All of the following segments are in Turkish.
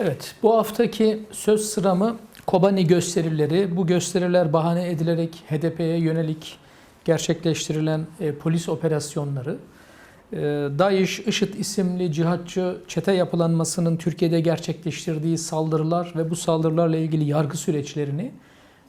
Evet, bu haftaki söz sıramı Kobani gösterileri. Bu gösteriler bahane edilerek HDP'ye yönelik gerçekleştirilen e, polis operasyonları. E, DAEŞ, IŞİD isimli cihatçı çete yapılanmasının Türkiye'de gerçekleştirdiği saldırılar ve bu saldırılarla ilgili yargı süreçlerini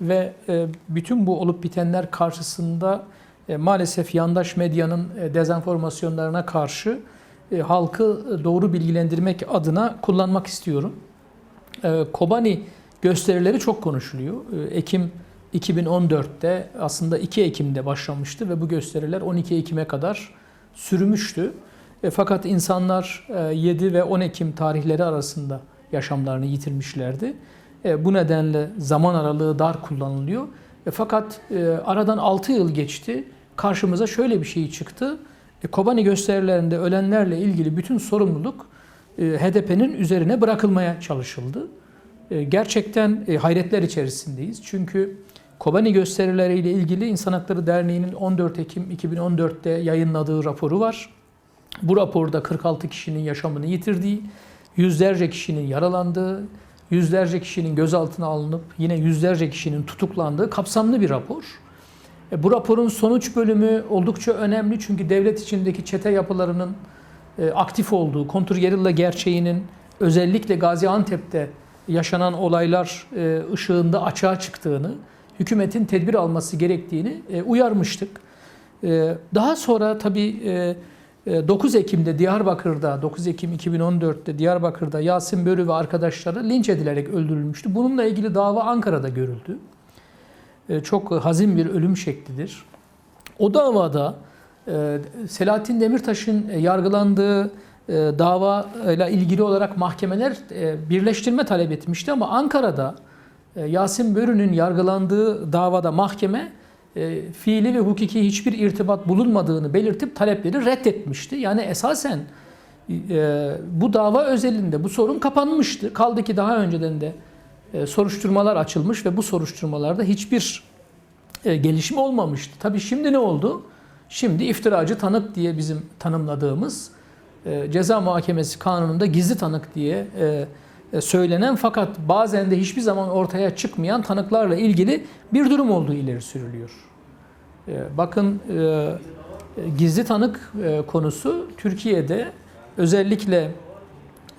ve e, bütün bu olup bitenler karşısında e, maalesef yandaş medyanın e, dezenformasyonlarına karşı e, halkı doğru bilgilendirmek adına kullanmak istiyorum. E, Kobani gösterileri çok konuşuluyor. E, Ekim 2014'te aslında 2 Ekim'de başlamıştı ve bu gösteriler 12 Ekim'e kadar sürmüştü. Fakat insanlar e, 7 ve 10 Ekim tarihleri arasında yaşamlarını yitirmişlerdi. Bu nedenle zaman aralığı dar kullanılıyor. Fakat aradan 6 yıl geçti. Karşımıza şöyle bir şey çıktı. E, Kobani gösterilerinde ölenlerle ilgili bütün sorumluluk e, HDP'nin üzerine bırakılmaya çalışıldı. E, Gerçekten hayretler içerisindeyiz. Çünkü Kobani gösterileriyle ilgili İnsan Hakları Derneği'nin 14 Ekim 2014'te yayınladığı raporu var. Bu raporda 46 kişinin yaşamını yitirdiği, yüzlerce kişinin yaralandığı, yüzlerce kişinin gözaltına alınıp yine yüzlerce kişinin tutuklandığı kapsamlı bir rapor. E, Bu raporun sonuç bölümü oldukça önemli çünkü devlet içindeki çete yapılarının e, aktif olduğu, kontrgerilla gerçeğinin özellikle Gaziantep'te yaşanan olaylar e, ışığında açığa çıktığını, hükümetin tedbir alması gerektiğini uyarmıştık. Daha sonra tabii e, e, 9 Ekim'de Diyarbakır'da, 9 Ekim 2014'te Diyarbakır'da Yasin Börü ve arkadaşları linç edilerek öldürülmüştü. Bununla ilgili dava Ankara'da görüldü. E, Çok hazin bir ölüm şeklidir. O davada e, Selahattin Demirtaş'ın e, yargılandığı e, davayla ilgili olarak mahkemeler birleştirme talep etmişti ama Ankara'da Yasin Börü'nün yargılandığı davada mahkeme fiili ve hukuki hiçbir irtibat bulunmadığını belirtip talepleri reddetmişti. Yani esasen bu dava özelinde bu sorun kapanmıştı. Kaldı ki daha önceden de soruşturmalar açılmış ve bu soruşturmalarda hiçbir e, gelişme olmamıştı. Tabii şimdi ne oldu? Şimdi iftiracı tanık diye bizim tanımladığımız e, ceza muhakemesi kanununda gizli tanık diye e, e, söylenen fakat bazen de hiçbir zaman ortaya çıkmayan tanıklarla ilgili bir durum olduğu ileri sürülüyor. E, Bakın e, gizli tanık e, konusu Türkiye'de özellikle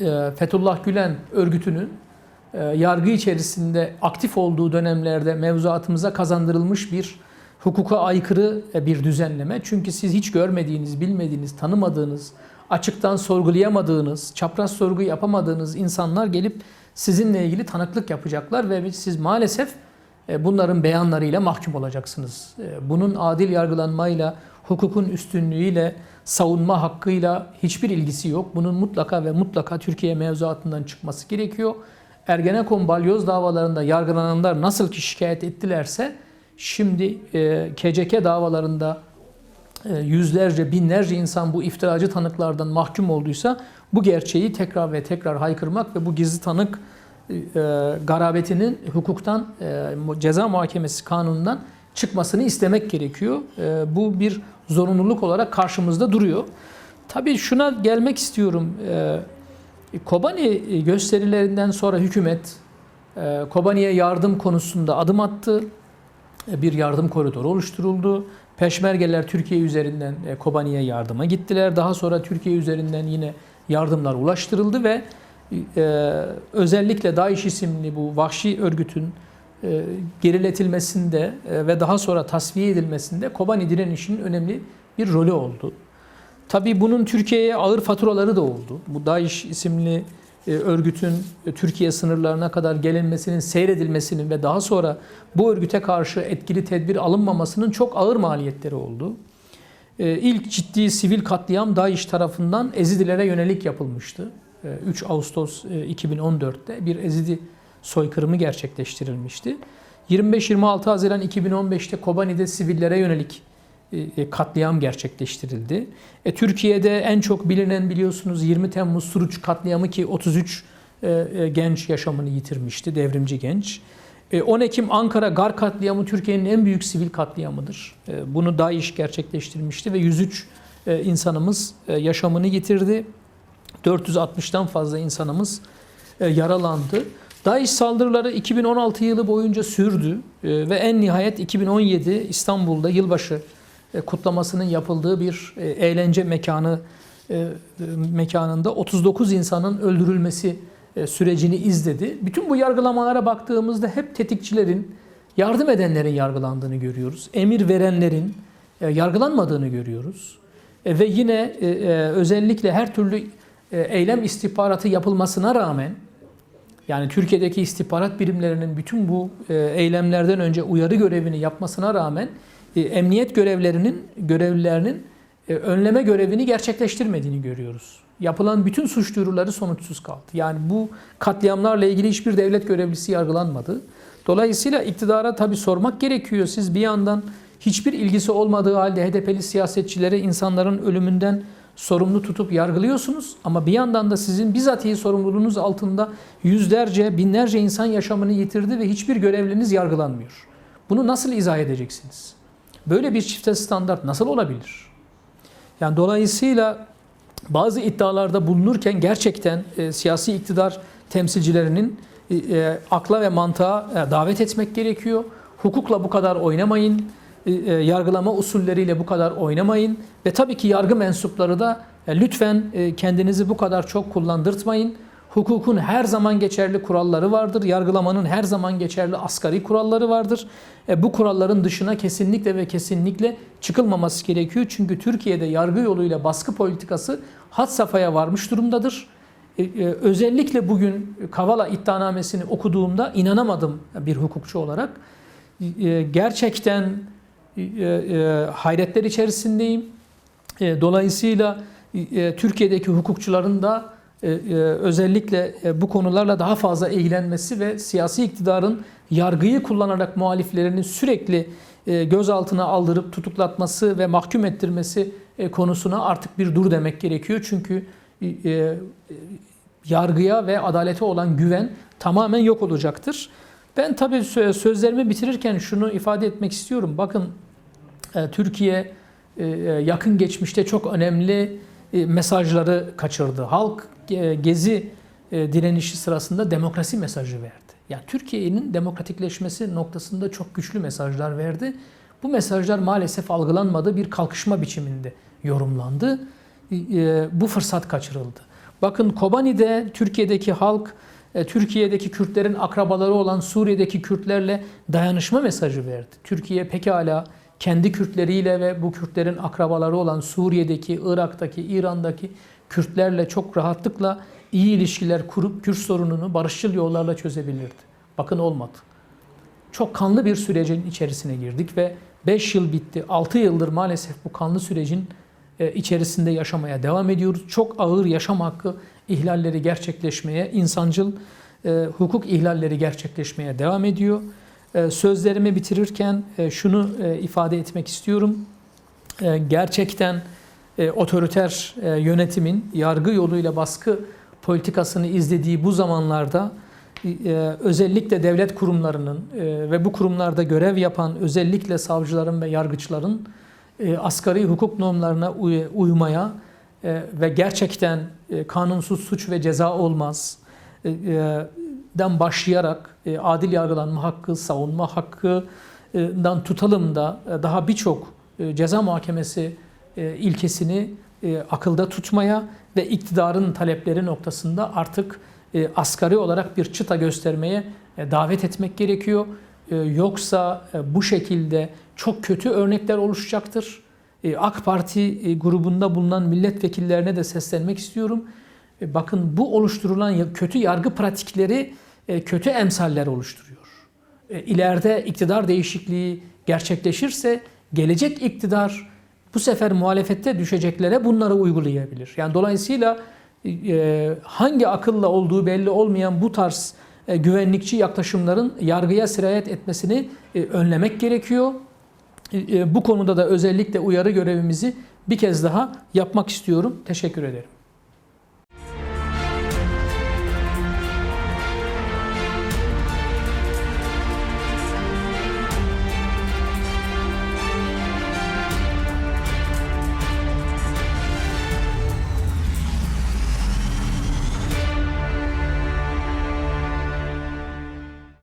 e, Fethullah Gülen örgütünün e, yargı içerisinde aktif olduğu dönemlerde mevzuatımıza kazandırılmış bir hukuka aykırı e, bir düzenleme. Çünkü siz hiç görmediğiniz, bilmediğiniz, tanımadığınız, açıktan sorgulayamadığınız, çapraz sorgu yapamadığınız insanlar gelip sizinle ilgili tanıklık yapacaklar ve siz maalesef e, bunların beyanlarıyla mahkum olacaksınız. E, Bunun adil yargılanmayla, hukukun üstünlüğüyle, savunma hakkıyla hiçbir ilgisi yok. Bunun mutlaka ve mutlaka Türkiye mevzuatından çıkması gerekiyor. Ergenekon balyoz davalarında yargılananlar nasıl ki şikayet ettilerse şimdi e, KCK davalarında e, yüzlerce, binlerce insan bu iftiracı tanıklardan mahkum olduysa bu gerçeği tekrar ve tekrar haykırmak ve bu gizli tanık e, garabetinin hukuktan, e, ceza muhakemesi kanunundan çıkmasını istemek gerekiyor. E, bu bir zorunluluk olarak karşımızda duruyor. Tabii şuna gelmek istiyorum. E, Kobani gösterilerinden sonra hükümet e, Kobani'ye yardım konusunda adım attı. E, Bir yardım koridoru oluşturuldu. Peşmergeler Türkiye üzerinden e, Kobani'ye yardıma gittiler. Daha sonra Türkiye üzerinden yine yardımlar ulaştırıldı ve e, özellikle DAEŞ isimli bu vahşi örgütün e, geriletilmesinde e, ve daha sonra tasfiye edilmesinde Kobani direnişinin önemli bir rolü oldu. Tabii bunun Türkiye'ye ağır faturaları da oldu. Bu DAEŞ isimli e, örgütün e, Türkiye sınırlarına kadar gelinmesinin, seyredilmesinin ve daha sonra bu örgüte karşı etkili tedbir alınmamasının çok ağır maliyetleri oldu. E, İlk ciddi sivil katliam DAEŞ tarafından Ezidilere yönelik yapılmıştı. E, 3 Ağustos e, 2014'te bir Ezidi soykırımı gerçekleştirilmişti. 25-26 Haziran 2015'te Kobani'de sivillere yönelik katliam gerçekleştirildi. E, Türkiye'de en çok bilinen biliyorsunuz 20 Temmuz Suruç katliamı ki 33 e, e, genç yaşamını yitirmişti, devrimci genç. E, 10 Ekim Ankara Gar katliamı Türkiye'nin en büyük sivil katliamıdır. E, bunu DAEŞ gerçekleştirmişti ve 103 e, insanımız e, yaşamını yitirdi. 460'tan fazla insanımız e, yaralandı. DAEŞ saldırıları 2016 yılı boyunca sürdü e, ve en nihayet 2017 İstanbul'da yılbaşı e, kutlamasının yapıldığı bir e, eğlence mekanı e, mekanında 39 insanın öldürülmesi e, sürecini izledi. Bütün bu yargılamalara baktığımızda hep tetikçilerin, yardım edenlerin yargılandığını görüyoruz. Emir verenlerin e, yargılanmadığını görüyoruz. E, Ve yine e, e, özellikle her türlü e, eylem istihbaratı yapılmasına rağmen yani Türkiye'deki istihbarat birimlerinin bütün bu e, eylemlerden önce uyarı görevini yapmasına rağmen e, emniyet görevlerinin görevlilerinin e, önleme görevini gerçekleştirmediğini görüyoruz. Yapılan bütün suç duyuruları sonuçsuz kaldı. Yani bu katliamlarla ilgili hiçbir devlet görevlisi yargılanmadı. Dolayısıyla iktidara tabii sormak gerekiyor. Siz bir yandan hiçbir ilgisi olmadığı halde HDP'li siyasetçileri insanların ölümünden sorumlu tutup yargılıyorsunuz ama bir yandan da sizin bizatihi sorumluluğunuz altında yüzlerce, binlerce insan yaşamını yitirdi ve hiçbir görevliniz yargılanmıyor. Bunu nasıl izah edeceksiniz? Böyle bir çifte standart nasıl olabilir? Yani dolayısıyla bazı iddialarda bulunurken gerçekten e, siyasi iktidar temsilcilerinin e, e, akla ve mantığa e, davet etmek gerekiyor. Hukukla bu kadar oynamayın. E, e, yargılama usulleriyle bu kadar oynamayın. Ve tabii ki yargı mensupları da e, lütfen e, kendinizi bu kadar çok kullandırtmayın. Hukukun her zaman geçerli kuralları vardır. Yargılamanın her zaman geçerli asgari kuralları vardır. E, bu kuralların dışına kesinlikle ve kesinlikle çıkılmaması gerekiyor. Çünkü Türkiye'de yargı yoluyla baskı politikası had safhaya varmış durumdadır. E, e, özellikle bugün Kavala iddianamesini okuduğumda inanamadım bir hukukçu olarak. E, gerçekten e, e, hayretler içerisindeyim. E, dolayısıyla e, Türkiye'deki hukukçuların da e, e, özellikle e, bu konularla daha fazla ilgilenmesi ve siyasi iktidarın yargıyı kullanarak muhaliflerini sürekli e, gözaltına aldırıp tutuklatması ve mahkum ettirmesi e, konusuna artık bir dur demek gerekiyor. Çünkü e, e, yargıya ve adalete olan güven tamamen yok olacaktır. Ben tabii sö- sözlerimi bitirirken şunu ifade etmek istiyorum. Bakın e, Türkiye e, yakın geçmişte çok önemli e, mesajları kaçırdı. Halk e, gezi e, direnişi sırasında demokrasi mesajı verdi. Yani Türkiye'nin demokratikleşmesi noktasında çok güçlü mesajlar verdi. Bu mesajlar maalesef algılanmadı, bir kalkışma biçiminde yorumlandı. E, e, Bu fırsat kaçırıldı. Bakın Kobani'de Türkiye'deki halk e, Türkiye'deki Kürtlerin akrabaları olan Suriye'deki Kürtlerle dayanışma mesajı verdi. Türkiye pekala kendi Kürtleriyle ve bu Kürtlerin akrabaları olan Suriye'deki, Irak'taki, İran'daki Kürtlerle çok rahatlıkla iyi ilişkiler kurup Kürt sorununu barışçıl yollarla çözebilirdi. Bakın olmadı. Çok kanlı bir sürecin içerisine girdik ve 5 yıl bitti. 6 yıldır maalesef bu kanlı sürecin e, içerisinde yaşamaya devam ediyoruz. Çok ağır yaşam hakkı ihlalleri gerçekleşmeye, insancıl e, hukuk ihlalleri gerçekleşmeye devam ediyor. E, sözlerimi bitirirken e, şunu e, ifade etmek istiyorum. E, gerçekten otoriter yönetimin yargı yoluyla baskı politikasını izlediği bu zamanlarda özellikle devlet kurumlarının ve bu kurumlarda görev yapan özellikle savcıların ve yargıçların asgari hukuk normlarına uy- uymaya ve gerçekten kanunsuz suç ve ceza olmaz den başlayarak e, adil yargılanma hakkı, savunma hakkından tutalım da e, daha birçok e, ceza muhakemesi ilkesini akılda tutmaya ve iktidarın talepleri noktasında artık e, asgari olarak bir çıta göstermeye davet etmek gerekiyor. Yoksa bu şekilde çok kötü örnekler oluşacaktır. AK Parti grubunda bulunan milletvekillerine de seslenmek istiyorum. Bakın bu oluşturulan kötü yargı pratikleri kötü emsaller oluşturuyor. E, İleride iktidar değişikliği gerçekleşirse gelecek iktidar bu sefer muhalefette düşeceklere bunları uygulayabilir. Yani dolayısıyla e, hangi akılla olduğu belli olmayan bu tarz e, güvenlikçi yaklaşımların yargıya sirayet etmesini e, önlemek gerekiyor. E, e, Bu konuda da özellikle uyarı görevimizi bir kez daha yapmak istiyorum. Teşekkür ederim.